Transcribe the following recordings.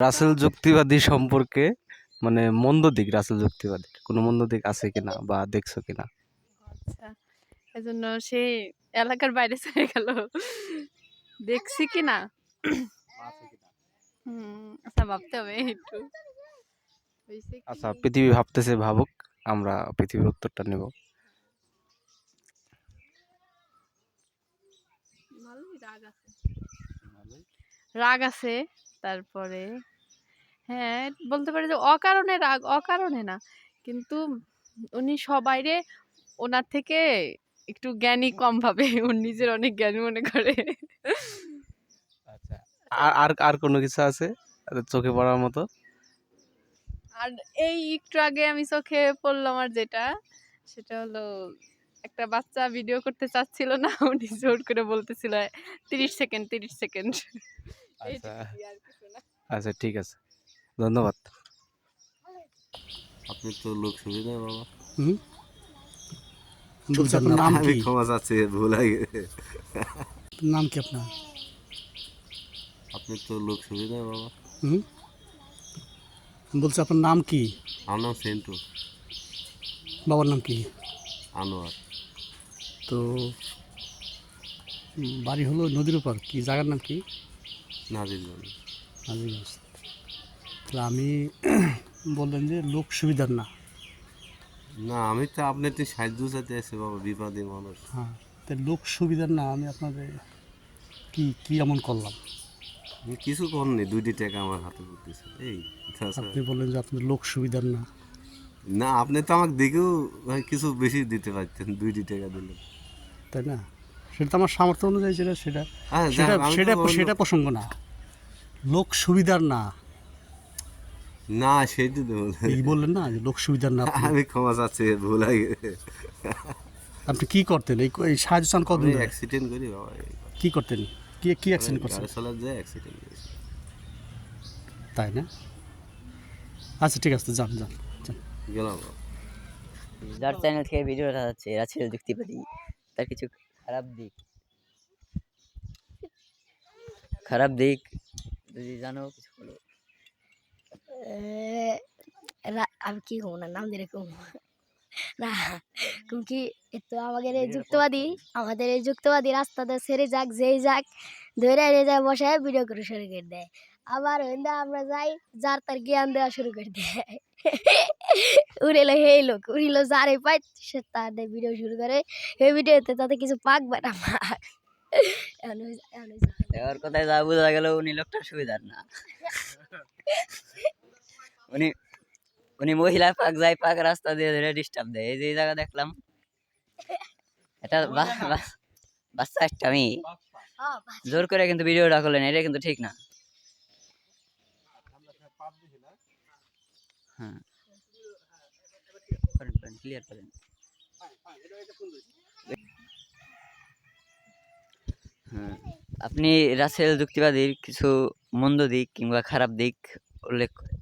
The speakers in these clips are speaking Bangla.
রাসেল যুক্তিবাদী সম্পর্কে মানে মন্দ দিক রাসেল যুক্তিবাদী কোনো মন্দ দিক আছে কিনা বা দেখছ কিনা? আচ্ছা এজন্য সে এলাকার বাইরে চলে গেল। দেখছি কি না হুম আচ্ছা ভাবতে হবে একটু। কি? আচ্ছা পৃথিবী ভাবতেছে ভাবুক আমরা পৃথিবীর উত্তরটা নেব। ভালোই রাগ আছে। রাগ আছে তারপরে হ্যাঁ বলতে পারি যে অকারণে রাগ অকারণে না। কিন্তু উনি সবাইরে ওনার থেকে একটু জ্ঞানী কম ভাবে উনি নিজের অনেক জ্ঞানী মনে করে। আচ্ছা আর আর আর কোনো কিছু আছে চোখে পড়ার মতো? আর এই একটু আগে আমি চোখে পড়লাম আর যেটা সেটা হলো একটা বাচ্চা ভিডিও করতে চাচ্ছিল না উনি জোর করে বলতেছিল তিরিশ সেকেন্ড তিরিশ সেকেন্ড। আচ্ছা। আচ্ছা ঠিক আছে। ধন্যবাদ আপনি তো লোক সুবিধা বাবা হুম বলছি আপনার নাম আমি কি ক্ষমা চাচ্ছি ভুল হয়ে গেছে নাম কি আপনার আপনি তো লোক সুবিধা বাবা হুম বলছি আপনার নাম কি আমার নাম সেন্টু বাবার নাম কি আনোয়ার তো উম, বাড়ি হলো নদীর উপর কি জায়গার নাম কি নাজিরগঞ্জ নাজিগঞ্জ তাহলে আমি বললেন যে লোক সুবিধার না। না আমি তো আপনার তো সাহায্য চাইতে আছি বাবা বিপদী মানুষ। হ্যাঁ তো লোক সুবিধার না আমি আপনাদের কি কি এমন করলাম? আমি কিছু করিনি দুইটি টাকা আমার হাতে করতেছে এই আপনি বললেন যে আপনার লোক সুবিধার না। না আপনি তো আমাকে দেখেও ভাই কিছু বেশি দিতে পারতেন দুইটি টাকা দিলে। তাই না? সেটা তো আমার সামর্থ্য অনুযায়ী যেটা সেটা হ্যাঁ সেটা সেটা প্রসঙ্গ না। লোক সুবিধার না। না সেইটি তো এই বললেন না লোক সুবিধার না। আমি ক্ষমা চাচ্ছি ভুল হয়ে আপনি কি করতেন? এই সাহায্য চান কতদিন অ্যাক্সিডেন্ট করি বাবা কি করতেন? কি কি অ্যাক্সিডেন্ট করছেন? গাড়ি যায় অ্যাক্সিডেন্ট তাই না? আচ্ছা ঠিক আছে যান যান যান। গেলাম যার চ্যানেল থেকে ভিডিও দেখা যাচ্ছে এরা ছিল যুক্তিবাদী তার কিছু খারাপ দিক। খারাপ দিক যদি জানো কিছু বলো। আমি কি কমো না? নাম দিলে কমো না কি তো আমাদের এই যুক্তবাদী? আমাদের এই যুক্তবাদী রাস্তাতে ছেড়ে যাক যেই যাক ধরে এনে যায় বসায় ভিডিও করে শুরু করে দেয়। আবার হইন্দা আমরা যাই যার তার জ্ঞান দেওয়া শুরু করে দেয়। উড়েলো হেই লোক উড়িলো যারে পাই সে তাদের ভিডিও শুরু করে। এই ভিডিওতে তাতে কিছু পাকবে না পাক। এমন কথায় যা বোঝা গেল উনি লোকটা সুবিধার না। উনি উনি মহিলা পাক যায় পাক রাস্তা দিয়ে ধরে ডিস্টার্ব দেয়। এই যে জায়গা দেখলাম। এটা বাচ্চা একটা আমি হ্যাঁ, জোর করে কিন্তু ভিডিওটা করলেন এটা কিন্তু ঠিক না। হ্যাঁ। ক্লিয়ার করেন হ্যাঁ আপনি রাসেল যুক্তিবাদীর কিছু মন্দ দিক কিংবা খারাপ দিক উল্লেখ করেন।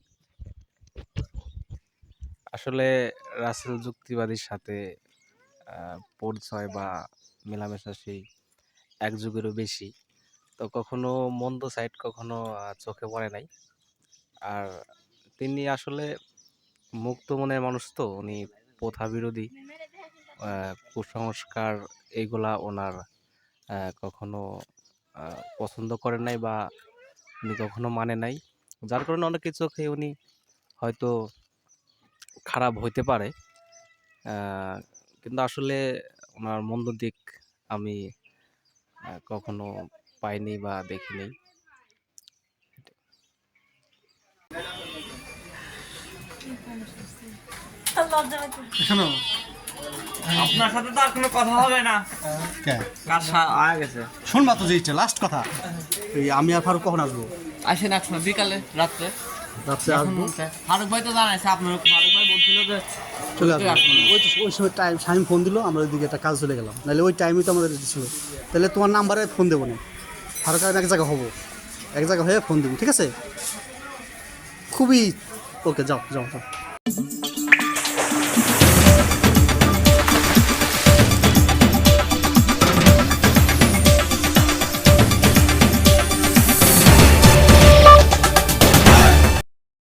আসলে রাসেল যুক্তিবাদীর সাথে পরিচয় বা মেলামেশা সেই এক যুগেরও বেশি। তো কখনো মন্দ সাইড কখনো চোখে পড়ে নাই। আর তিনি আসলে মুক্ত মনের মানুষ তো, উনি প্রথা বিরোধী। কুসংস্কার এইগুলা ওনার কখনো পছন্দ করেন নাই বা উনি কখনো মানে নাই। যার কারণে অনেকের চোখে উনি হয়তো খারাপ হইতে পারে। কিন্তু আসলে ওনার মন্দ দিক আমি কখনো পাইনি বা দেখিনি। শোনো আপনার সাথে তো আর কোনো কথা হবে না। গেছে। শুনবা তো যেইটা লাস্ট কথা। এই আমি আর ফারুক কখন আসব? আসেন একসময় বিকালে রাত্রে। রাত্রে আসব। ফারুক ভাই তো জানাইছে আপনার ফারুক ভাই বলছিল যে চলে আসব। ওই তো ওই সময় টাইম স্বামী ফোন দিল আমরা ওইদিকে একটা কাজ চলে গেলাম। নাহলে ওই টাইমই তো আমাদের ছিল। তাহলে তোমার নাম্বারে ফোন দেবো না। ফারুক আমি এক জায়গায় হব। এক জায়গায় হয়ে ফোন দেবো ঠিক আছে? খুবই ওকে যাও যাও যাও।